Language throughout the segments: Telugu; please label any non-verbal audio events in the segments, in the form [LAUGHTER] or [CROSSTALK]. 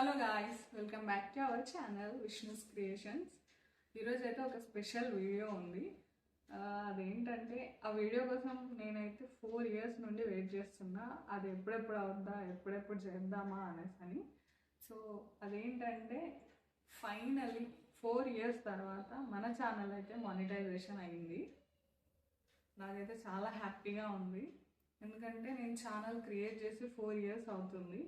Hello guys welcome back to our channel Vishnu's creations ఈరోజు అయితే ఒక స్పెషల్ వీడియో ఉంది. అదేంటంటే ఆ వీడియో కోసం నేనైతే ఫోర్ ఇయర్స్ నుండి వెయిట్ చేస్తున్నా. అది ఎప్పుడెప్పుడు అవుద్దా ఎప్పుడెప్పుడు చేద్దామా అనేసి అని. సో అదేంటంటే ఫైనలీ ఫోర్ ఇయర్స్ తర్వాత మన ఛానల్ అయితే మానిటైజేషన్ అయింది. నాకైతే చాలా హ్యాపీగా ఉంది. ఎందుకంటే నేను ఛానల్ క్రియేట్ చేసి ఫోర్ ఇయర్స్ అవుతుంది.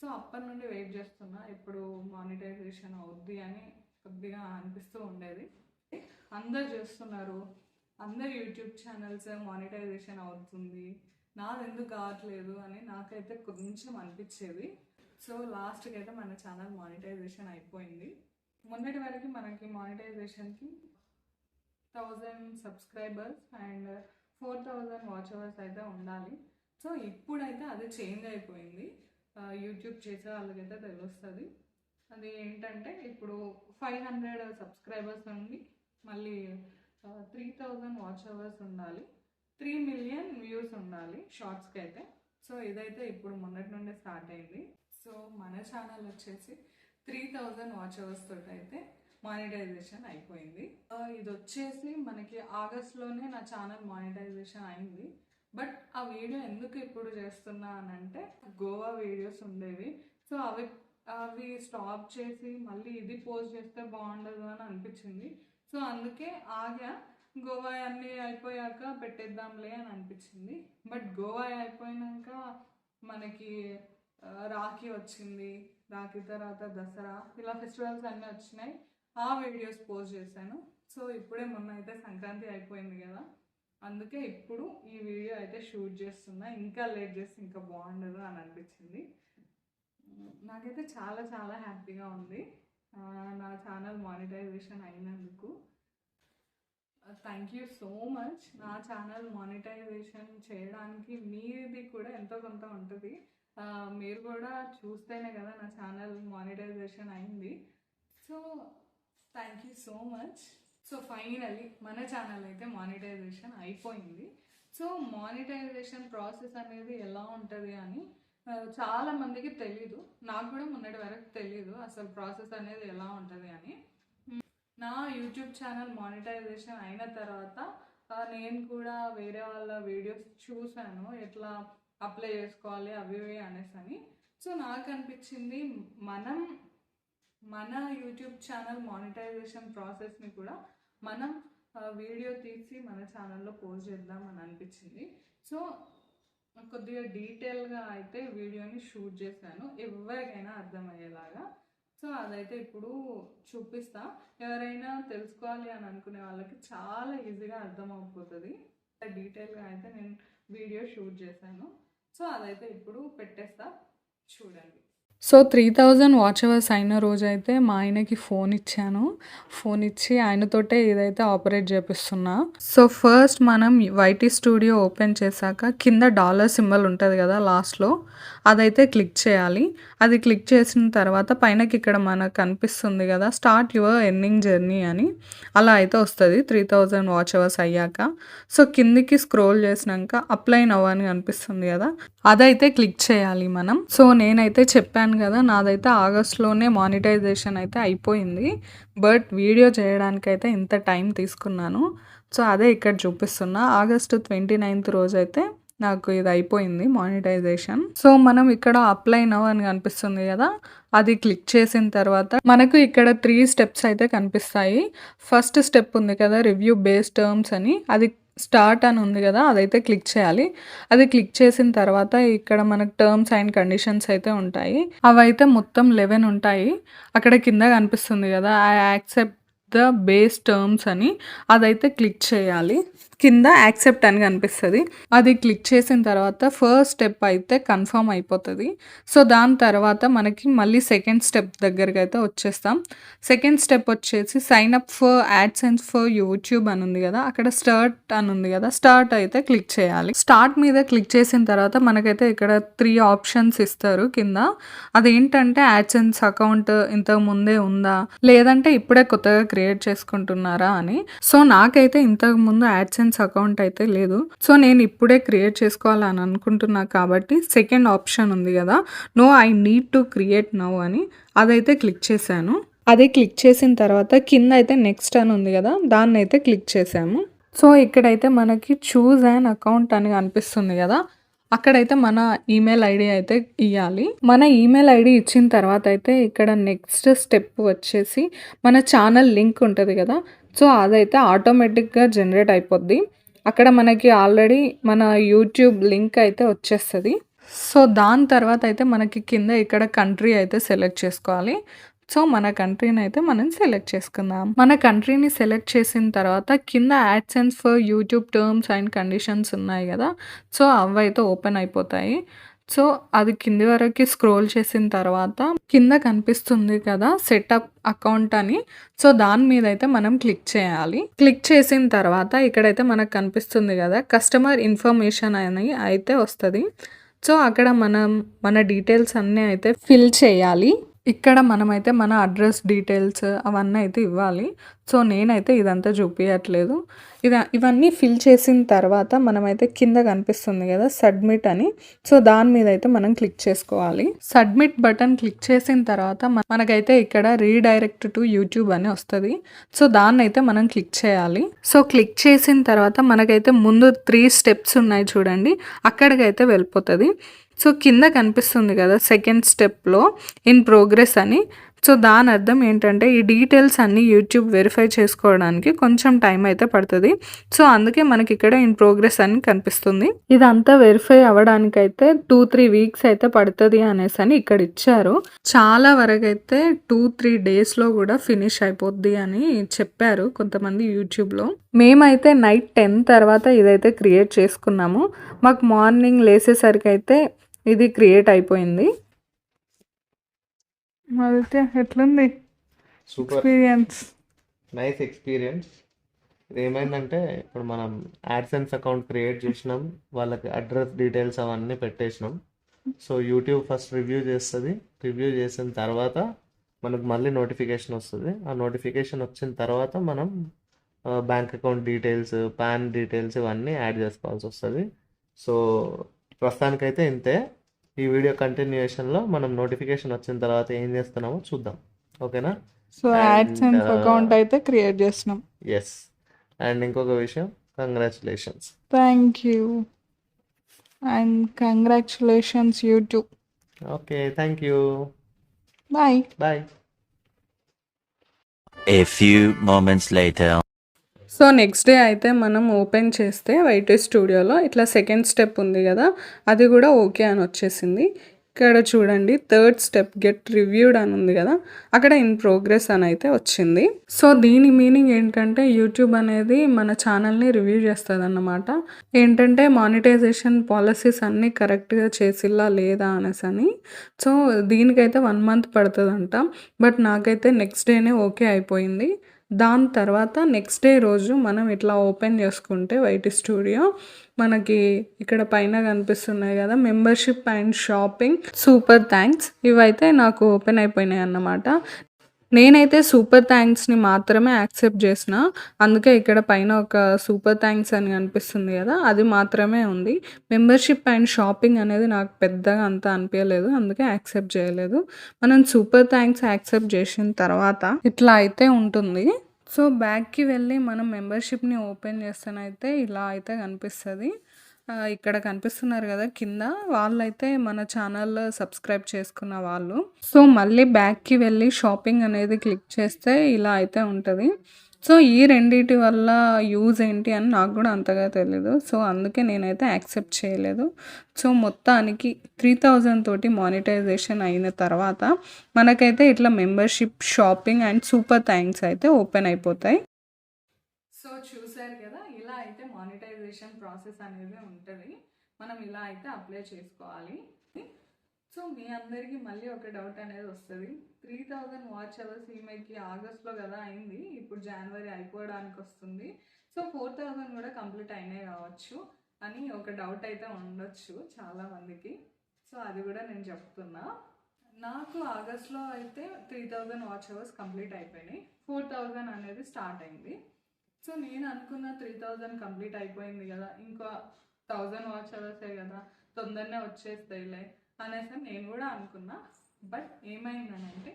సో అప్పటి నుండి వెయిట్ చేస్తున్నా. ఇప్పుడు మానిటైజేషన్ అవుద్ది అని కొద్దిగా అనిపిస్తూ ఉండేది. అందరు చేస్తున్నారు. అందరు యూట్యూబ్ ఛానల్స్ మానిటైజేషన్ అవుతుంది. నాది ఎందుకు కావట్లేదు అని నాకైతే కొంచెం అనిపించేది. సో లాస్ట్కి అయితే మన ఛానల్ మానిటైజేషన్ అయిపోయింది. మొన్నటి వరకు మనకి మానిటైజేషన్కి thousand subscribers and four thousand watch hours అయితే ఉండాలి. సో ఇప్పుడైతే అది చేంజ్ అయిపోయింది. యూట్యూబ్ చేసే వాళ్ళకైతే తెలుస్తుంది. అది ఏంటంటే ఇప్పుడు ఫైవ్ హండ్రెడ్ సబ్స్క్రైబర్స్ నుండి మళ్ళీ త్రీ థౌజండ్ వాచ్ అవర్స్ ఉండాలి. త్రీ మిలియన్ వ్యూస్ ఉండాలి షార్ట్స్కి అయితే. సో ఇదైతే ఇప్పుడు మొన్నటి నుండే స్టార్ట్ అయింది. సో మన ఛానల్ వచ్చేసి త్రీ థౌజండ్ వాచ్ అవర్స్ తోటి అయితే మానిటైజేషన్ అయిపోయింది. ఇది వచ్చేసి మనకి ఆగస్ట్లోనే నా ఛానల్ మానిటైజేషన్ అయింది. బట్ ఆ వీడియో ఎందుకు ఇప్పుడు చేస్తున్నా అని అంటే గోవా వీడియోస్ ఉండేవి. సో అవి అవి స్టాప్ చేసి మళ్ళీ ఇది పోస్ట్ చేస్తే బాగుండదు అని అనిపించింది. సో అందుకే ఆగా గోవా అన్నీ అయిపోయాక పెట్టేద్దాంలే అని అనిపించింది. బట్ గోవా అయిపోయినాక మనకి రాఖీ వచ్చింది. రాఖీ తర్వాత దసరా ఇలా ఫెస్టివల్స్ అన్నీ వచ్చినాయి. ఆ వీడియోస్ పోస్ట్ చేశాను. సో ఇప్పుడే మొన్న అయితే సంక్రాంతి అయిపోయింది కదా. అందుకే ఇప్పుడు ఈ వీడియో అయితే షూట్ చేస్తున్నా. ఇంకా లేట్ చేస్తే ఇంకా బాగుండదు అని అనిపించింది. నాకైతే చాలా చాలా హ్యాపీగా ఉంది. నా ఛానల్ మానిటైజేషన్ అయినందుకు. Thank you so much. నా ఛానల్ మానిటైజేషన్ చేయడానికి మీది కూడా ఎంతో కొంత ఉంటుంది. మీరు కూడా చూస్తేనే కదా నా ఛానల్ మానిటైజేషన్ అయింది. So thank you so much. So finally మన ఛానల్ అయితే మానిటైజేషన్ అయిపోయింది. సో మానిటైజేషన్ ప్రాసెస్ అనేది ఎలా ఉంటుంది అని చాలా మందికి తెలీదు. నాకు కూడా మొన్నటి వరకు తెలీదు అసలు ప్రాసెస్ అనేది ఎలా ఉంటుంది అని. నా యూట్యూబ్ ఛానల్ మానిటైజేషన్ అయిన తర్వాత నేను కూడా వేరే వాళ్ళ వీడియోస్ చూశాను. ఎట్లా అప్లై చేసుకోవాలి అవి ఇవి అనేసి అని. సో నాకు అనిపించింది మనం మన యూట్యూబ్ ఛానల్ మానిటైజేషన్ ప్రాసెస్ని కూడా మనం వీడియో తీసి మన ఛానల్లో పోస్ట్ చేద్దాం అని అనిపించింది. సో కొద్దిగా డీటెయిల్గా అయితే వీడియోని షూట్ చేశాను. ఎవరికైనా అర్థమయ్యేలాగా. సో అదైతే ఇప్పుడు చూపిస్తా. ఎవరైనా తెలుసుకోవాలి అని అనుకునే వాళ్ళకి చాలా ఈజీగా అర్థమైపోతుంది డీటెయిల్గా అయితే నేను వీడియో షూట్ చేశాను. సో అదైతే ఇప్పుడు పెట్టేస్తా. చూడండి. So three thousand watch hours అయిన రోజైతే మా ఆయనకి ఫోన్ ఇచ్చాను. ఫోన్ ఇచ్చి ఆయనతోటే ఇదైతే ఆపరేట్ చేపిస్తున్నా. సో ఫస్ట్ మనం వైటీ స్టూడియో ఓపెన్ చేశాక కింద డాలర్ సింబల్ ఉంటుంది కదా లాస్ట్లో అదైతే క్లిక్ చేయాలి. అది క్లిక్ చేసిన తర్వాత పైనకి ఇక్కడ మనకు కనిపిస్తుంది కదా స్టార్ట్ యువర్ ఎర్నింగ్ జర్నీ అని. అలా అయితే వస్తుంది త్రీ థౌజండ్ వాచ్ అవర్స్ అయ్యాక. సో కిందికి స్క్రోల్ చేసినాక అప్లై నవ్వని కనిపిస్తుంది కదా. అదైతే క్లిక్ చేయాలి మనం. సో నేనైతే చెప్పాను కదా నాదైతే ఆగస్ట్లోనే మానిటైజేషన్ అయితే అయిపోయింది. బట్ వీడియో చేయడానికి అయితే ఇంత టైం తీసుకున్నాను. సో అదే ఇక్కడ చూపిస్తున్నా. ఆగస్టు ట్వంటీ నైన్త్ రోజు అయితే నాకు ఇది అయిపోయింది మానిటైజేషన్. సో మనం ఇక్కడ అప్లై నవ్ అని కనిపిస్తుంది కదా అది క్లిక్ చేసిన తర్వాత మనకు ఇక్కడ త్రీ స్టెప్స్ అయితే కనిపిస్తాయి. ఫస్ట్ స్టెప్ ఉంది కదా రివ్యూ బేస్ టర్మ్స్ అని. అది స్టార్ట్ అని ఉంది కదా అదైతే క్లిక్ చేయాలి. అది క్లిక్ చేసిన తర్వాత ఇక్కడ మనకు టర్మ్స్ అండ్ కండిషన్స్ అయితే ఉంటాయి. అవైతే మొత్తం లెవెన్ ఉంటాయి. అక్కడ కింద కనిపిస్తుంది కదా I accept the base terms అని అదైతే క్లిక్ చేయాలి. కింద యాక్సెప్ట్ అని కనిపిస్తుంది. అది క్లిక్ చేసిన తర్వాత ఫస్ట్ స్టెప్ అయితే కన్ఫర్మ్ అయిపోతుంది. సో దాని తర్వాత మనకి మళ్ళీ సెకండ్ స్టెప్ దగ్గరికి అయితే వచ్చేస్తాం. సెకండ్ స్టెప్ వచ్చేసి sign up for and for YouTube అని ఉంది కదా. అక్కడ స్టార్ట్ అని ఉంది కదా. స్టార్ట్ అయితే క్లిక్ చేయాలి. స్టార్ట్ మీద క్లిక్ చేసిన తర్వాత మనకైతే ఇక్కడ త్రీ ఆప్షన్స్ ఇస్తారు కింద. అదేంటంటే యాడ్సెన్స్ అకౌంట్ ఇంతకు ముందే ఉందా? లేదంటే ఇప్పుడే కొత్తగా క్రియేట్ చేసుకుంటున్నారా అని. సో నాకైతే ఇంతకు ముందు యాడ్సెన్స్ అకౌంట్ అయితే లేదు. సో నేను ఇప్పుడే క్రియేట్ చేసుకోవాలని అనుకుంటున్నా కాబట్టి సెకండ్ ఆప్షన్ ఉంది కదా. No I need to create now అని అదైతే క్లిక్ చేశాను. అది క్లిక్ చేసిన తర్వాత కింద అయితే నెక్స్ట్ అని ఉంది కదా దాన్ని అయితే క్లిక్ చేసాము సో ఇక్కడైతే మనకి చూజ్ అండ్ అకౌంట్ అని కనిపిస్తుంది కదా. అక్కడైతే మన ఈమెయిల్ ఐడి అయితే ఇవ్వాలి మన ఈమెయిల్ ఐడి ఇచ్చిన తర్వాత అయితే ఇక్కడ నెక్స్ట్ స్టెప్ వచ్చేసి మన ఛానల్ లింక్ ఉంటుంది కదా. సో అదైతే ఆటోమేటిక్గా జనరేట్ అయిపోద్ది. అక్కడ మనకి ఆల్రెడీ మన యూట్యూబ్ లింక్ అయితే వచ్చేస్తుంది. సో దాని తర్వాత అయితే మనకి కింద ఇక్కడ కంట్రీ అయితే సెలెక్ట్ చేసుకోవాలి. సో మన కంట్రీని అయితే మనం సెలెక్ట్ చేసుకుందాం. మన కంట్రీని సెలెక్ట్ చేసిన తర్వాత కింద AdSense for YouTube terms and conditions ఉన్నాయి కదా. సో అవి అయితే ఓపెన్ అయిపోతాయి. సో అది కింది వరకు స్క్రోల్ చేసిన తర్వాత కింద కనిపిస్తుంది కదా సెటప్ అకౌంట్ అని. సో దాని మీద అయితే మనం క్లిక్ చేయాలి. క్లిక్ చేసిన తర్వాత ఇక్కడైతే మనకు కనిపిస్తుంది కదా కస్టమర్ ఇన్ఫర్మేషన్ అని అయితే వస్తుంది. సో అక్కడ మనం మన డీటెయిల్స్ అన్నీ అయితే ఫిల్ చేయాలి. ఇక్కడ మనమైతే మన అడ్రస్ డీటెయిల్స్ అవన్నీ అయితే ఇవ్వాలి. సో నేనైతే ఇదంతా చూపించట్లేదు ఇది ఇవన్నీ ఫిల్ చేసిన తర్వాత మనమైతే కింద కనిపిస్తుంది కదా సబ్మిట్ అని. సో దాని మీద అయితే మనం క్లిక్ చేసుకోవాలి. సబ్మిట్ బటన్ క్లిక్ చేసిన తర్వాత మనకైతే ఇక్కడ రీడైరెక్ట్ టు యూట్యూబ్ అని వస్తుంది. సో దాన్ని అయితే మనం క్లిక్ చేయాలి. సో క్లిక్ చేసిన తర్వాత మనకైతే ముందు త్రీ స్టెప్స్ ఉన్నాయి చూడండి. అక్కడికైతే వెళ్ళిపోతుంది. సో కింద కనిపిస్తుంది కదా సెకండ్ స్టెప్లో ఇన్ ప్రోగ్రెస్ అని. సో దాని అర్థం ఏంటంటే ఈ డీటెయిల్స్ అన్నీ యూట్యూబ్ వెరిఫై చేసుకోవడానికి కొంచెం టైం అయితే పడుతుంది. సో అందుకే మనకి ఇక్కడ ఇన్ ప్రోగ్రెస్ అని కనిపిస్తుంది. ఇదంతా వెరిఫై అవ్వడానికైతే టూ త్రీ వీక్స్ అయితే పడుతుంది అనేసి అని ఇక్కడ ఇచ్చారు. చాలా వరకు అయితే టూ త్రీ డేస్లో కూడా ఫినిష్ అయిపోద్ది అని చెప్పారు కొంతమంది యూట్యూబ్లో మేమైతే నైట్ టెన్ తర్వాత ఇదైతే క్రియేట్ చేసుకున్నాము. మాకు మార్నింగ్ లేసేసరికి అయితే ఇది క్రియేట్ అయిపోయింది. అయితే ఎట్లుంది? సూపర్. ఎక్స్పీరియన్స్ నైస్ ఎక్స్పీరియన్స్ ఇది ఏమైందంటే ఇప్పుడు మనం యాడ్సెన్స్ అకౌంట్ క్రియేట్ చేసినాం. వాళ్ళకి అడ్రస్ డీటెయిల్స్ అవన్నీ పెట్టేసినాం. సో యూట్యూబ్ ఫస్ట్ రివ్యూ చేస్తుంది. రివ్యూ చేసిన తర్వాత మనకు మళ్ళీ నోటిఫికేషన్ వస్తుంది. ఆ నోటిఫికేషన్ వచ్చిన తర్వాత మనం bank account details PAN details ఇవన్నీ యాడ్ చేసుకోవాల్సి వస్తుంది. సో ప్రస్తుతానికైతే ఇంతే. ఈ వీడియో కంటిన్యూషన్లో మనం నోటిఫికేషన్ వచ్చిన తర్వాత ఏం చేస్తున్నామో చూద్దాం. ఓకేనా? సో యాడ్సెన్స్ uh, అకౌంట్ అయితే క్రియేట్ చేసినాం ఎస్ అండ్ ఇంకొక విషయం congratulations thank you and congratulations YouTube okay thank you bye bye A few moments later. So next day అయితే మనం ఓపెన్ చేస్తే వైట్ స్టూడియోలో ఇట్లా సెకండ్ స్టెప్ ఉంది కదా అది కూడా ఓకే అని వచ్చేసింది. ఇక్కడ చూడండి థర్డ్ స్టెప్ గెట్ రివ్యూడ్ అని ఉంది కదా అక్కడ ఇన్ ప్రోగ్రెస్ అని అయితే వచ్చింది. సో దీని మీనింగ్ ఏంటంటే యూట్యూబ్ అనేది మన ఛానల్ని రివ్యూ చేస్తుంది అన్నమాట ఏంటంటే మానిటైజేషన్ పాలసీస్ అన్నీ కరెక్ట్గా చేసిల్లా లేదా అనేసి అని. సో దీనికైతే వన్ మంత్ పడుతుందంట బట్ నాకైతే నెక్స్ట్ డేనే ఓకే అయిపోయింది. దాని తర్వాత నెక్స్ట్ డే రోజు మనం ఇట్లా ఓపెన్ చేసుకుంటే వైట్ స్టూడియో మనకి ఇక్కడ పైన కనిపిస్తున్నాయి కదా membership and shopping super thanks ఇవైతే నాకు ఓపెన్ అయిపోయినాయి అన్నమాట. నేనైతే సూపర్ థ్యాంక్స్ని మాత్రమే యాక్సెప్ట్ చేసిన. అందుకే ఇక్కడ పైన ఒక సూపర్ థ్యాంక్స్ అని కనిపిస్తుంది కదా అది మాత్రమే ఉంది. మెంబర్షిప్ అండ్ షాపింగ్ అనేది నాకు పెద్దగా అంత అనిపించలేదు అందుకే యాక్సెప్ట్ చేయలేదు. మనం సూపర్ థ్యాంక్స్ యాక్సెప్ట్ చేసిన తర్వాత ఇట్లా అయితే ఉంటుంది. సో బ్యాగ్కి వెళ్ళి మనం మెంబర్షిప్ని ఓపెన్ చేస్తేనైతే ఇలా అయితే కనిపిస్తుంది. ఇక్కడ కనిపిస్తున్నారు కదా కింద వాళ్ళైతే మన ఛానల్ సబ్స్క్రైబ్ చేసుకున్న వాళ్ళు. సో మళ్ళీ బ్యాక్కి వెళ్ళి షాపింగ్ అనేది క్లిక్ చేస్తే ఇలా అయితే ఉంటుంది. సో ఈ రెండింటి వల్ల యూజ్ ఏంటి అని నాకు కూడా అంతగా తెలీదు. సో అందుకే నేనైతే యాక్సెప్ట్ చేయలేదు. సో మొత్తానికి త్రీ థౌజండ్ తోటి మానిటైజేషన్ అయిన తర్వాత మనకైతే ఇట్లా membership shopping and super thanks అయితే ఓపెన్ అయిపోతాయి. సో చూ మానిటైజేషన్ ప్రాసెస్ అనేది ఉంటుంది. మనం ఇలా అయితే అప్లై చేసుకోవాలి. సో మీ అందరికీ మళ్ళీ ఒక డౌట్ అనేది వస్తుంది. త్రీ థౌజండ్ వాచ్ అవర్స్ ఈమెకి ఆగస్ట్లో కదా అయింది. ఇప్పుడు జనవరి అయిపోవడానికి వస్తుంది. సో ఫోర్ థౌజండ్ కూడా కంప్లీట్ అయినాయి కావచ్చు అని ఒక డౌట్ అయితే ఉండొచ్చు చాలా మందికి. సో అది కూడా నేను చెప్తున్నా. నాకు ఆగస్ట్లో అయితే three thousand watch hours complete అయిపోయినాయి. ఫోర్ థౌజండ్ అనేది స్టార్ట్ అయింది. సో నేను అనుకున్న త్రీ థౌజండ్ కంప్లీట్ అయిపోయింది కదా. ఇంకా థౌజండ్ వాచ్ అవర్సే కదా. తొందరనే వచ్చేస్తాయిలే అనేసి నేను కూడా అనుకున్నా. బట్ ఏమైందనంటే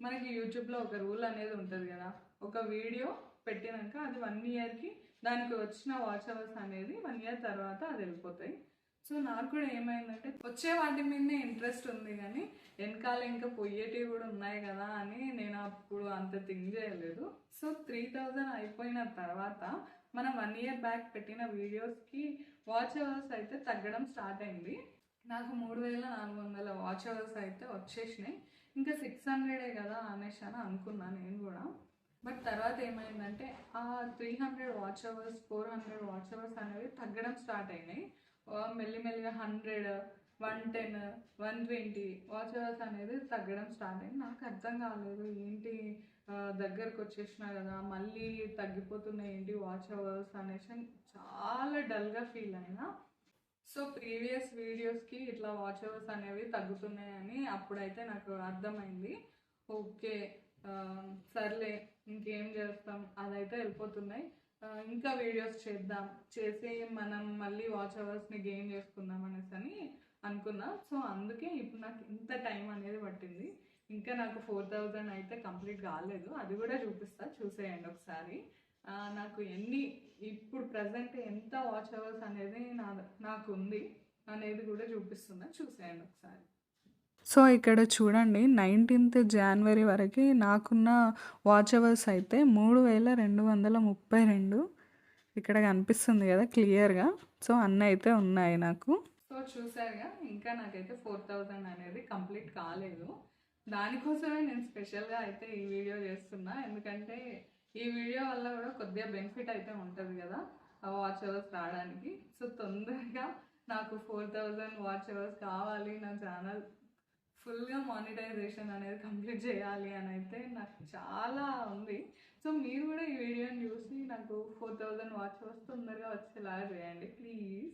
మనకి యూట్యూబ్లో ఒక రూల్ అనేది ఉంటుంది కదా. ఒక వీడియో పెట్టినాక అది వన్ ఇయర్కి దానికి వచ్చిన వాచ్ అవర్స్ అనేది వన్ ఇయర్ తర్వాత అది వెళ్ళిపోతాయి. సో నాకు కూడా ఏమైందంటే వచ్చే వాటి మీదనే ఇంట్రెస్ట్ ఉంది కానీ వెనకాల ఇంకా పొయ్యేటివి కూడా ఉన్నాయి కదా అని నేను అప్పుడు అంత థింక్ చేయలేదు. సో త్రీ థౌజండ్ అయిపోయిన తర్వాత మనం వన్ ఇయర్ బ్యాక్ పెట్టిన వీడియోస్కి వాచ్ అవర్స్ అయితే తగ్గడం స్టార్ట్ అయింది. నాకు మూడు వేల నాలుగు వందల వాచ్ అవర్స్ అయితే వచ్చేసినాయి. ఇంకా సిక్స్ హండ్రెడే కదా అనేసి అని అనుకున్నా నేను కూడా. బట్ తర్వాత ఏమైందంటే ఆ three hundred watch hours four hundred watch hours అనేవి తగ్గడం స్టార్ట్ అయినాయి. మెల్లిమెల్లిగా hundred one ten one twenty watch hours అనేది తగ్గడం స్టార్ట్ అయింది. నాకు అర్థం కాలేదు. ఏంటి దగ్గరకు వచ్చేసినా కదా మళ్ళీ తగ్గిపోతున్నాయి ఏంటి వాచ్ అవర్స్ అనేసి చాలా డల్గా ఫీల్ అయినా. సో ప్రీవియస్ వీడియోస్కి ఇట్లా వాచ్ అవర్స్ అనేవి తగ్గుతున్నాయని అప్పుడైతే నాకు అర్థమైంది. ఓకే సర్లే ఇంకేం చేస్తాం? అదైతే వెళ్ళిపోతున్నాయి. ఇంకా వీడియోస్ చేద్దాం. చేసి మనం మళ్ళీ వాచ్ అవర్స్ని గెయిన్ చేసుకుందాం అనేసి అని అనుకున్నా. సో అందుకే ఇప్పుడు నాకు ఇంత టైం అనేది పట్టింది. ఇంకా నాకు ఫోర్ థౌజండ్ అయితే కంప్లీట్ కాలేదు. అది కూడా చూపిస్తా. చూసేయండి ఒకసారి. నాకు ఎన్ని ఇప్పుడు ప్రజెంట్ ఎంత వాచ్ అవర్స్ అనేది నా నాకు ఉంది అనేది కూడా చూపిస్తున్నా. చూసేయండి ఒకసారి. సో ఇక్కడ చూడండి నైన్టీన్త్ జనవరి వరకు నాకున్న వాచ్ అవర్స్ అయితే మూడు వేల రెండు వందల ముప్పై రెండు. ఇక్కడ కనిపిస్తుంది కదా క్లియర్గా సో అన్నీ అయితే ఉన్నాయి నాకు. సో చూసారుగా ఇంకా నాకైతే ఫోర్ థౌజండ్ అనేది కంప్లీట్ కాలేదు. దానికోసమే నేను స్పెషల్గా అయితే ఈ వీడియో చేస్తున్నా. ఎందుకంటే ఈ వీడియో వల్ల కూడా కొద్దిగా బెనిఫిట్ అయితే ఉంటుంది కదా ఆ వాచ్ అవర్స్ రావడానికి. సో తొందరగా నాకు ఫోర్ థౌజండ్ వాచ్ అవర్స్ కావాలి నా ఛానల్ ఫుల్గా మానిటైజేషన్ అనేది కంప్లీట్ చేయాలి అని అయితే నాకు చాలా ఉంది. సో మీరు కూడా ఈ వీడియోని చూసి నాకు ఫోర్ థౌజండ్ వాచ్ అవర్స్ తొందరగా వచ్చేలాగా చేయండి ప్లీజ్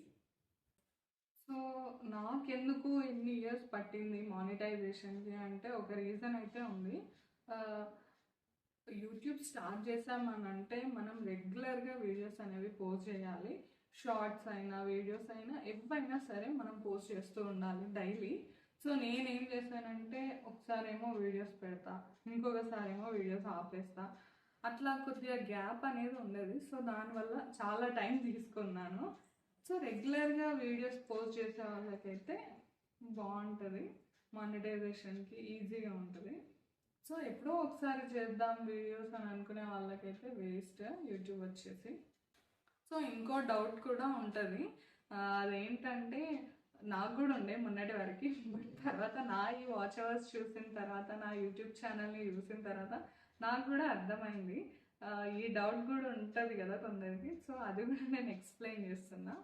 సో నాకెందుకు ఇన్ని ఇయర్స్ పట్టింది మానిటైజేషన్కి అంటే ఒక రీజన్ అయితే ఉంది. యూట్యూబ్ స్టార్ట్ చేసామనంటే మనం రెగ్యులర్గా వీడియోస్ అనేవి పోస్ట్ చేయాలి. షార్ట్స్ అయినా వీడియోస్ అయినా ఎవైనా సరే మనం పోస్ట్ చేస్తూ ఉండాలి డైలీ సో నేనేం చేశానంటే ఒకసారి ఏమో వీడియోస్ పెడతా ఇంకొకసారి ఏమో వీడియోస్ ఆపేస్తా. అట్లా కొద్దిగా గ్యాప్ అనేది ఉండేది. సో దానివల్ల చాలా టైం తీసుకున్నాను. సో రెగ్యులర్గా వీడియోస్ పోస్ట్ చేసే వాళ్ళకైతే బాగుంటుంది. మానిటైజేషన్కి ఈజీగా ఉంటుంది. సో ఎప్పుడో ఒకసారి చేద్దాం వీడియోస్ అని అనుకునే వాళ్ళకైతే వేస్ట్. యూట్యూబ్ వచ్చేసి. సో ఇంకో డౌట్ కూడా ఉంటుంది. అదేంటంటే నాకు కూడా ఉండే మొన్నటి వరకు. బట్ తర్వాత నా ఈ వాచ్ అవర్స్ చూసిన తర్వాత నా యూట్యూబ్ ఛానల్ని చూసిన తర్వాత నాకు కూడా అర్థమైంది. ఈ డౌట్ కూడా ఉంటుంది కదా కొందరికి. సో అది కూడా నేను ఎక్స్ప్లెయిన్ చేస్తున్నా.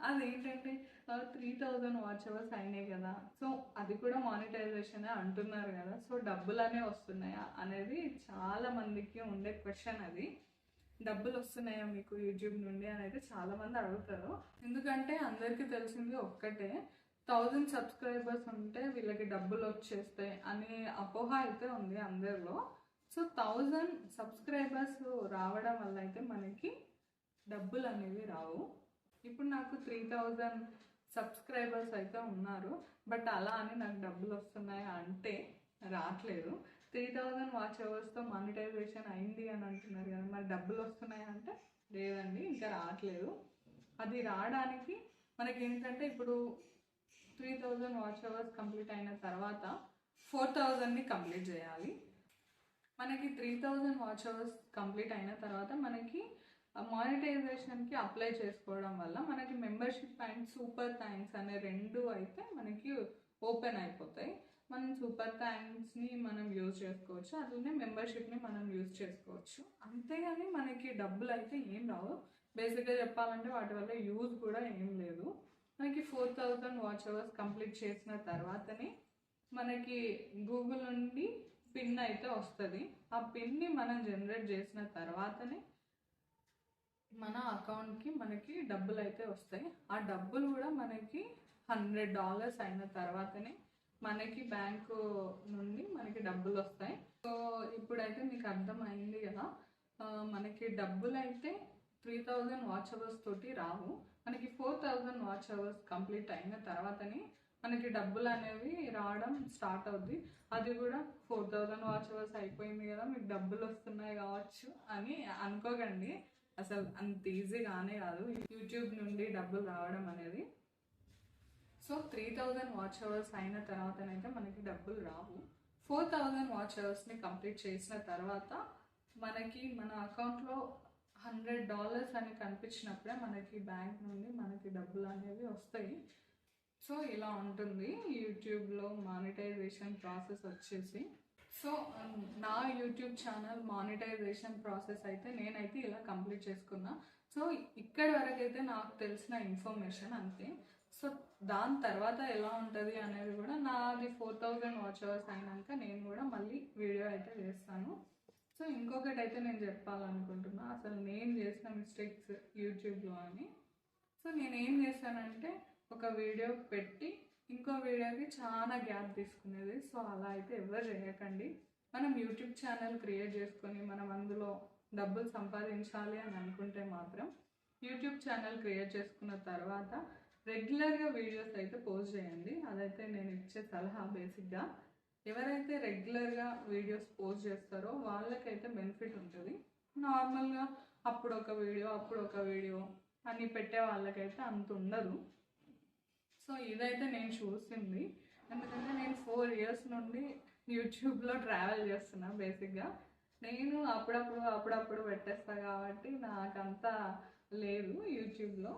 అదేంటంటే త్రీ థౌజండ్ వాచ్ అవర్స్ అయినాయి కదా. సో అది కూడా మానిటైజేషన్ అంటున్నారు కదా. సో డబ్బులనే వస్తున్నాయా అనేది చాలా మందికి ఉండే క్వశ్చన్ అది. డబ్బులు వస్తున్నాయా మీకు యూట్యూబ్ నుండి అని అయితే చాలా మంది అడుగుతారు. ఎందుకంటే అందరికీ తెలిసింది ఒక్కటే థౌజండ్ సబ్స్క్రైబర్స్ ఉంటే వీళ్ళకి డబ్బులు వచ్చేస్తాయి అనే అపోహ అయితే ఉంది అందరిలో. సో థౌజండ్ సబ్స్క్రైబర్స్ రావడం వల్ల అయితే మనకి డబ్బులు అనేవి రావు. ఇప్పుడు నాకు త్రీ థౌజండ్ సబ్స్క్రైబర్స్ అయితే ఉన్నారు బట్ అలా అని నాకు డబ్బులు వస్తున్నాయా అంటే రావట్లేదు. త్రీ థౌజండ్ వాచ్ అవర్స్తో మానిటైజేషన్ అయింది అని అంటున్నారు కదా మరి డబ్బులు వస్తున్నాయా అంటే లేదండి ఇంకా రావట్లేదు. అది రావడానికి మనకి ఏంటంటే ఇప్పుడు three thousand watch hours complete అయిన తర్వాత ఫోర్ థౌజండ్ని కంప్లీట్ చేయాలి. మనకి three thousand watch hours complete అయిన తర్వాత మనకి మానిటైజేషన్కి అప్లై చేసుకోవడం వల్ల మనకి మెంబర్షిప్ అండ్ సూపర్ థ్యాంక్స్ అనే రెండు అయితే మనకి ఓపెన్ అయిపోతాయి. మనం సూపర్ థ్యాంక్స్ని మనం యూజ్ చేసుకోవచ్చు. అట్లనే మెంబర్షిప్ని మనం యూజ్ చేసుకోవచ్చు. అంతేగాని మనకి డబ్బులు అయితే ఏం రావు. బేసిక్గా చెప్పాలంటే వాటి వల్ల యూజ్ కూడా ఏం లేదు. మనకి four thousand watch hours complete చేసిన తర్వాతనే మనకి గూగుల్ నుండి పిన్ అయితే వస్తుంది. ఆ పిన్ని మనం జనరేట్ చేసిన తర్వాతనే మన అకౌంట్కి మనకి డబ్బులు అయితే వస్తాయి. ఆ డబ్బులు కూడా మనకి హండ్రెడ్ డాలర్స్ అయిన తర్వాతనే మనకి బ్యాంకు నుండి మనకి డబ్బులు వస్తాయి. సో ఇప్పుడైతే మీకు అర్థమైంది కదా మనకి డబ్బులు అయితే త్రీ థౌజండ్ వాచ్ అవర్స్ తోటి రావు. మనకి four thousand watch hours complete అయిన తర్వాతనే మనకి డబ్బులు అనేవి రావడం స్టార్ట్ అవుద్ది. అది కూడా ఫోర్ థౌజండ్ వాచ్ అవర్స్ అయిపోయింది కదా మీకు డబ్బులు వస్తున్నాయి కావచ్చు అని అనుకోకండి. అసలు అంత ఈజీ కానే కాదు. యూట్యూబ్ నుండి డబ్బులు రావడం అనేది so three thousand watch hours అయిన తర్వాతనైతే మనకి డబ్బులు రావు. ఫోర్ థౌజండ్ వాచ్ అవర్స్ని కంప్లీట్ చేసిన తర్వాత మనకి మన అకౌంట్లో హండ్రెడ్ డాలర్స్ అని కనిపించినప్పుడే మనకి బ్యాంక్ నుండి మనకి డబ్బులు అనేవి వస్తాయి. సో ఇలా ఉంటుంది. యూట్యూబ్లో మానిటైజేషన్ ప్రాసెస్ వచ్చేసి. సో um, నా యూట్యూబ్ ఛానల్ మానిటైజేషన్ ప్రాసెస్ అయితే నేనైతే ఇలా కంప్లీట్ చేసుకున్నా. సో ఇక్కడి వరకు అయితే నాకు తెలిసిన ఇన్ఫర్మేషన్ అంతే. సో దాని తర్వాత ఎలా ఉంటుంది అనేది కూడా నాది ఫోర్ థౌజండ్ వాచ్ అవర్స్ అయినాక నేను కూడా మళ్ళీ వీడియో అయితే చేస్తాను. సో ఇంకొకటి అయితే నేను చెప్పాలనుకుంటున్నా. అసలు నేను చేసిన మిస్టేక్స్ యూట్యూబ్లో అని. సో నేను ఏం చేశానంటే ఒక వీడియో పెట్టి ఇంకో వీడియోకి చాలా గ్యాప్ తీసుకునేది. సో అలా అయితే ఎవరు చేయకండి. మనం యూట్యూబ్ ఛానల్ క్రియేట్ చేసుకొని మనం అందులో డబ్బులు సంపాదించాలి అని అనుకుంటే మాత్రం యూట్యూబ్ ఛానల్ క్రియేట్ చేసుకున్న తర్వాత రెగ్యులర్గా వీడియోస్ అయితే పోస్ట్ చేయండి. అదైతే నేను ఇచ్చే సలహా బేసిక్గా. ఎవరైతే రెగ్యులర్గా వీడియోస్ పోస్ట్ చేస్తారో వాళ్ళకైతే బెనిఫిట్ ఉంటుంది. నార్మల్గా అప్పుడు ఒక వీడియో అప్పుడు ఒక వీడియో అని పెట్టే వాళ్ళకైతే అంత ఉండదు. సో ఇదైతే నేను చూసింది. ఎందుకంటే నేను ఫోర్ ఇయర్స్ నుండి యూట్యూబ్లో ట్రావెల్ చేస్తున్నా బేసిక్గా. నేను అప్పుడప్పుడు అప్పుడప్పుడు పెట్టేస్తా కాబట్టి నాకంతా లేదు యూట్యూబ్లో.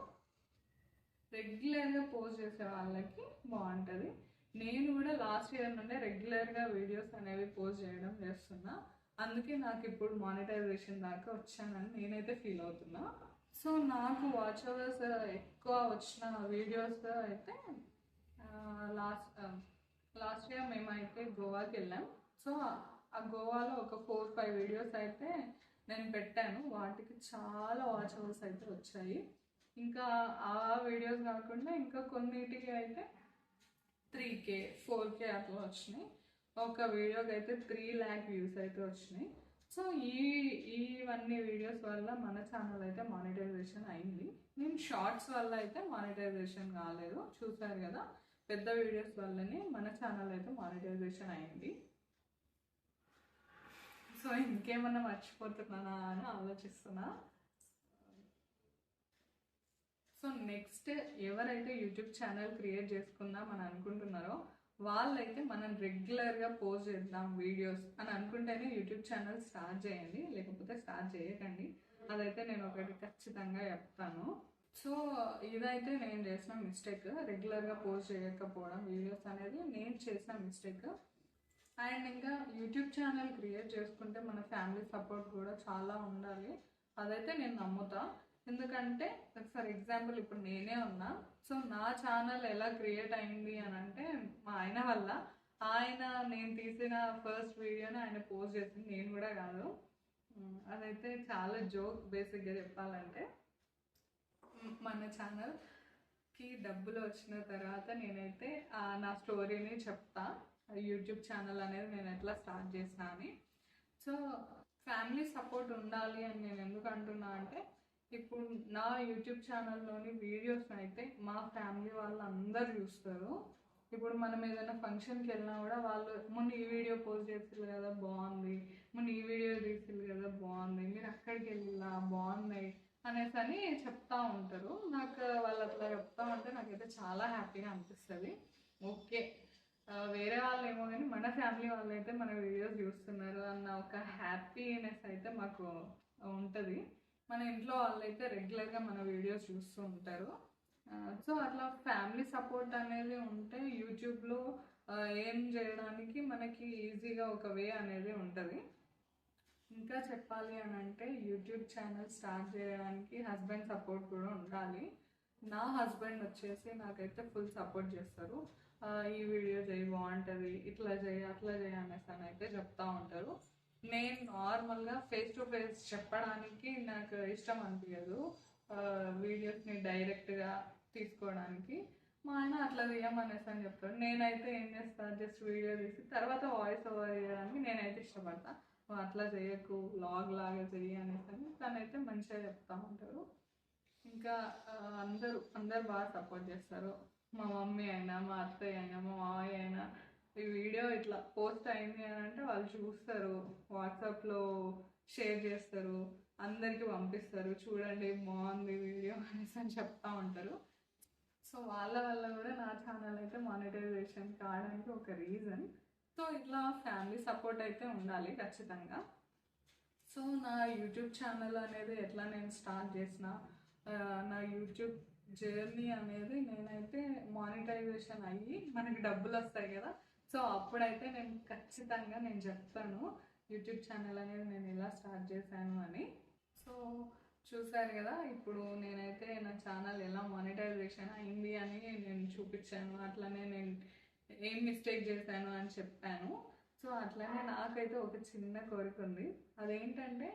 రెగ్యులర్గా పోస్ట్ చేసే వాళ్ళకి బాగుంటుంది. నేను కూడా లాస్ట్ ఇయర్ నుండే రెగ్యులర్గా వీడియోస్ అనేవి పోస్ట్ చేయడం చేస్తున్నా. అందుకే నాకు ఇప్పుడు మానిటైజేషన్ దాకా వచ్చానని నేనైతే ఫీల్ అవుతున్నా. సో నాకు వాచ్ అవర్స్ ఎక్కువ వచ్చిన వీడియోస్ అయితే లాస్ట్ లాస్ట్ ఇయర్ మేమైతే గోవాకి వెళ్ళాం. సో ఆ గోవాలో ఒక ఫోర్ ఫైవ్ వీడియోస్ అయితే నేను పెట్టాను. వాటికి చాలా వాచ్ అవర్స్ అయితే వచ్చాయి. ఇంకా ఆ వీడియోస్ కాకుండా ఇంకా కొన్నిటికి అయితే త్రీ కే ఫోర్ కే అట్లా వచ్చినాయి. ఒక వీడియోకి అయితే త్రీ ల్యాక్ వ్యూస్ అయితే వచ్చినాయి. సో ఈ ఇవన్నీ వీడియోస్ వల్ల మన ఛానల్ అయితే మానిటైజేషన్ అయింది. నేను షార్ట్స్ వల్ల అయితే మానిటైజేషన్ కాలేదు. చూసారు కదా పెద్ద వీడియోస్ వల్లనే మన ఛానల్ అయితే మానిటైజేషన్ అయింది. సో ఇంకేమన్నా మర్చిపోతున్నానా అని ఆలోచిస్తున్నా. సో నెక్స్ట్ ఎవరైతే యూట్యూబ్ ఛానల్ క్రియేట్ చేసుకుందాం అని అనుకుంటున్నారో వాళ్ళైతే మనం రెగ్యులర్గా పోస్ట్ చేద్దాం వీడియోస్ అని అనుకుంటేనే యూట్యూబ్ ఛానల్ స్టార్ట్ చేయండి లేకపోతే స్టార్ట్ చేయకండి. అదైతే నేను ఒకటి ఖచ్చితంగా చెప్తాను. సో ఇదైతే నేను చేసిన మిస్టేక్ రెగ్యులర్గా పోస్ట్ చేయకపోవడం వీడియోస్ అనేది నేను చేసిన మిస్టేక్. అండ్ ఇంకా యూట్యూబ్ ఛానల్ క్రియేట్ చేసుకుంటే మన ఫ్యామిలీ సపోర్ట్ కూడా చాలా ఉండాలి. అదైతే నేను నమ్ముతాను ఎందుకంటే ఫర్ ఎగ్జాంపుల్ ఇప్పుడు నేనే ఉన్నా సో నా ఛానల్ ఎలా క్రియేట్ అయింది అని అంటే మా ఆయన వల్ల. ఆయన నేను తీసిన ఫస్ట్ వీడియోని ఆయన పోస్ట్ చేసింది నేను కూడా కాదు. అదైతే చాలా జోక్ బేసిక్గా చెప్పాలంటే. మన ఛానల్కి డబ్బులు వచ్చిన తర్వాత నేనైతే నా స్టోరీని చెప్తా. యూట్యూబ్ ఛానల్ అనేది నేను ఎట్లా స్టార్ట్ చేసిన అని. సో ఫ్యామిలీ సపోర్ట్ ఉండాలి అని నేను ఎందుకు అంటున్నా అంటే ఇప్పుడు నా యూట్యూబ్ ఛానల్లోని వీడియోస్ అయితే మా ఫ్యామిలీ వాళ్ళు అందరు చూస్తారు. ఇప్పుడు మనం ఏదైనా ఫంక్షన్కి వెళ్ళినా కూడా వాళ్ళు మొన్న ఈ వీడియో పోస్ట్ చేసిర్రు కదా బాగుంది. మొన్న ఈ వీడియో తీసిర్రు కదా బాగుంది. మీరు అక్కడికి వెళ్ళిలా బాగున్నాయి అనేసి అని చెప్తా ఉంటారు. నాకు వాళ్ళు అట్లా చెప్తా ఉంటే నాకైతే చాలా హ్యాపీగా అనిపిస్తుంది. ఓకే. వేరే వాళ్ళు ఏమో కానీ మన ఫ్యామిలీ వాళ్ళు అయితే మన వీడియోస్ చూస్తున్నారు అన్న ఒక హ్యాపీనెస్ అయితే మాకు ఉంటుంది. మన ఇంట్లో వాళ్ళైతే రెగ్యులర్గా మన వీడియోస్ చూస్తూ ఉంటారు. సో అట్లా ఫ్యామిలీ సపోర్ట్ అనేది ఉంటే యూట్యూబ్లో ఏం చేయడానికి మనకి ఈజీగా ఒక వే అనేది ఉంటుంది. ఇంకా చెప్పాలి అని అంటే యూట్యూబ్ ఛానల్ స్టార్ట్ చేయడానికి హస్బెండ్ సపోర్ట్ కూడా ఉండాలి. నా హస్బెండ్ వచ్చేసి నాకైతే ఫుల్ సపోర్ట్ చేస్తారు. ఈ వీడియో చేయి బాగుంటుంది ఇట్లా చేయి అట్లా చేయి అనేసి అని అయితే చెప్తా ఉంటారు. నేను నార్మల్గా ఫేస్ టు ఫేస్ చెప్పడానికి నాకు ఇష్టం అనిపించదు వీడియోస్ని డైరెక్ట్గా తీసుకోవడానికి. మా ఆయన అట్లా తీయమనేసి అని చెప్తాడు. నేనైతే ఏం చేస్తాను జస్ట్ వీడియో తీసి తర్వాత వాయిస్ ఓవర్ చేయడానికి నేనైతే ఇష్టపడతా. అట్లా చేయకు లాగ్ లాగా చెయ్యి అనేసి అని తనైతే మంచిగా చెప్తా ఉంటారు ఇంకా అందరూ అందరు బాగా సపోర్ట్ చేస్తారు. మా మమ్మీ అయినా మా అత్తయ్య అయినా మా మావయ్య అయినా ఈ వీడియో ఇట్లా పోస్ట్ అయింది అని అంటే వాళ్ళు చూస్తారు వాట్సాప్లో షేర్ చేస్తారు అందరికీ పంపిస్తారు చూడండి బాగుంది వీడియో [LAUGHS] అనేసి అని చెప్తా ఉంటారు. సో వాళ్ళ వల్ల కూడా నా ఛానల్ అయితే మానిటైజేషన్ కావడానికి ఒక రీజన్ సో ఇట్లా ఫ్యామిలీ సపోర్ట్ అయితే ఉండాలి ఖచ్చితంగా. సో నా యూట్యూబ్ ఛానల్ అనేది ఎట్లా నేను స్టార్ట్ చేసిన నా యూట్యూబ్ జర్నీ అనేది నేనైతే మానిటైజేషన్ అయ్యి మనకి డబ్బులు వస్తాయి కదా సో అప్పుడైతే నేను ఖచ్చితంగా నేను చెప్తాను యూట్యూబ్ ఛానల్ అనేది నేను ఎలా స్టార్ట్ చేశాను అని. సో చూసారు కదా ఇప్పుడు నేనైతే నా ఛానల్ ఎలా మానిటైజేషన్ అయింది అని నేను చూపించాను అట్లనే నేను ఏం మిస్టేక్ చేశాను అని చెప్పాను. సో అట్లనే నాకైతే ఒక చిన్న కోరిక ఉంది. అదేంటంటే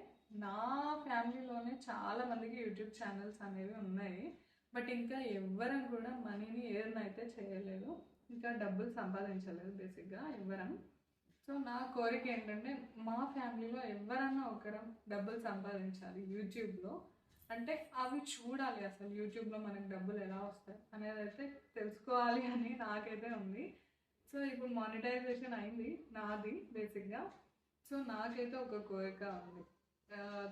నా ఫ్యామిలీలోనే చాలా మందికి యూట్యూబ్ ఛానల్స్ అనేవి ఉన్నాయి. బట్ ఇంకా ఎవ్వరం కూడా మనీని ఏర్నైతే అయితే చేయలేదు. ఇంకా డబ్బులు సంపాదించలేదు బేసిక్గా ఎవ్వరం సో నా కోరిక ఏంటంటే మా ఫ్యామిలీలో ఎవరన్నా ఒకరం డబ్బులు సంపాదించాలి యూట్యూబ్లో. అంటే అవి చూడాలి అసలు యూట్యూబ్లో మనకు డబ్బులు ఎలా వస్తాయి అనేది అయితే తెలుసుకోవాలి అని నాకైతే ఉంది. సో ఇప్పుడు మానిటైజేషన్ అయింది నాది బేసిక్గా. సో నాకైతే ఒక కోరిక ఉంది.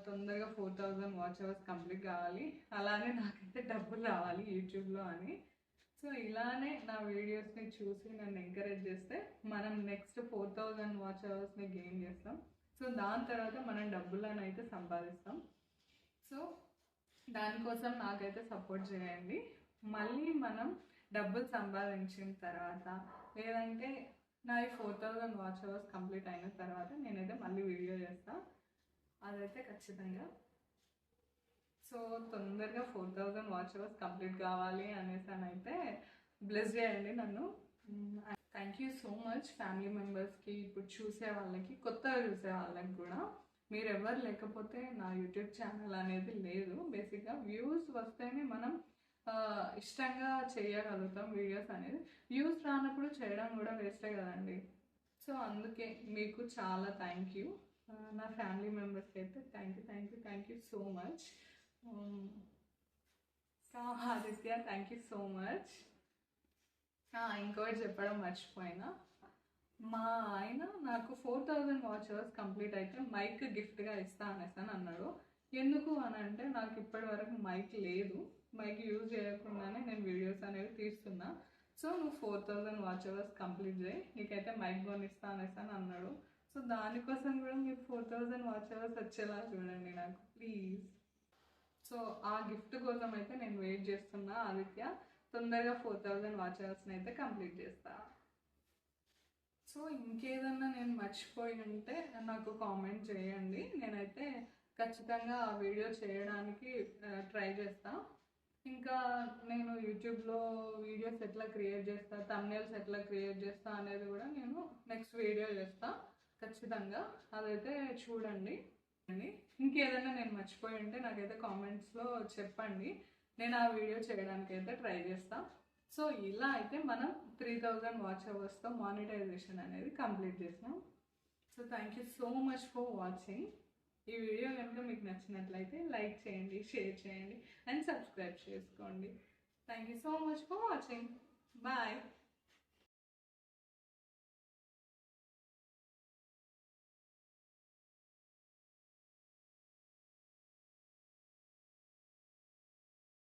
తొందరగా four thousand watch hours complete కావాలి. అలానే నాకైతే డబ్బులు రావాలి యూట్యూబ్లో అని. సో ఇలానే నా వీడియోస్ని చూసి నన్ను ఎంకరేజ్ చేస్తే మనం నెక్స్ట్ ఫోర్ థౌజండ్ వాచ్ అవర్స్ని గెయిన్ చేస్తాం. సో దాని తర్వాత మనం డబ్బులను అయితే సంపాదిస్తాం. సో దానికోసం నాకైతే సపోర్ట్ చేయండి. మళ్ళీ మనం డబ్బులు సంపాదించిన తర్వాత లేదంటే నా ఈ four thousand watch hours complete అయిన తర్వాత నేనైతే మళ్ళీ వీడియో చేస్తాను అదైతే ఖచ్చితంగా సో తొందరగా four thousand watch hours complete కావాలి అనేసి అని అయితే బ్లెస్ చేయండి నన్ను. Thank you so much family మెంబర్స్కి ఇప్పుడు చూసే వాళ్ళకి కొత్తగా చూసే వాళ్ళకి కూడా. మీరు ఎవరు లేకపోతే నా యూట్యూబ్ ఛానల్ అనేది లేదు. బేసిక్గా వ్యూస్ వస్తేనే మనం ఇష్టంగా చేయగలుగుతాం వీడియోస్ అనేది. వ్యూస్ రానప్పుడు చేయడం కూడా వేస్టే కదండి. సో అందుకే మీకు చాలా థ్యాంక్ యూ నా ఫ్యామిలీ మెంబర్స్కి అయితే thank you thank you thank you so much Aditya thank you so much ఇంకోటి చెప్పడం మర్చిపోయినా. మా ఆయన నాకు four thousand watch hours complete అయితే మైక్ గిఫ్ట్గా ఇస్తా అనేసి అని అన్నాడు. ఎందుకు అని అంటే నాకు ఇప్పటి వరకు మైక్ లేదు. మైక్ యూజ్ చేయకుండానే నేను వీడియోస్ అనేవి తీస్తున్నా. సో నువ్వు four thousand watch hours complete చేయి. నీకైతే మైక్ కొనిస్తా అనేసి అని అన్నాడు. సో దానికోసం కూడా మీరు ఫోర్ థౌజండ్ వాచ్ అవర్స్ వచ్చేలా చూడండి నాకు ప్లీజ్ సో ఆ గిఫ్ట్ కోసం అయితే నేను వెయిట్ చేస్తున్నా ఆదిత్య. తొందరగా ఫోర్ థౌజండ్ వాచ్ అవర్స్ని అయితే కంప్లీట్ చేస్తా. సో ఇంకేదన్నా నేను మర్చిపోయి ఉంటే నాకు కామెంట్ చేయండి. నేనైతే ఖచ్చితంగా ఆ వీడియో చేయడానికి ట్రై చేస్తా. ఇంకా నేను యూట్యూబ్లో వీడియోస్ ఎట్లా క్రియేట్ చేస్తా తమ్నేల్స్ ఎట్లా క్రియేట్ చేస్తా అనేది కూడా నేను నెక్స్ట్ వీడియో చేస్తా. ఖచ్చితంగా అదైతే చూడండి. అండి ఇంకేదైనా నేను మర్చిపోయి ఉంటే నాకైతే కామెంట్స్లో చెప్పండి. నేను ఆ వీడియో చేయడానికి అయితే ట్రై చేస్తాను సో ఇలా అయితే మనం త్రీ థౌజండ్ వాచ్ అవర్స్తో మానిటైజేషన్ అనేది కంప్లీట్ చేసినాం. So thank you so much for watching. ఈ వీడియో కనుక మీకు నచ్చినట్లయితే లైక్ చేయండి షేర్ చేయండి అండ్ సబ్స్క్రైబ్ చేసుకోండి. Thank you so much for watching. Bye.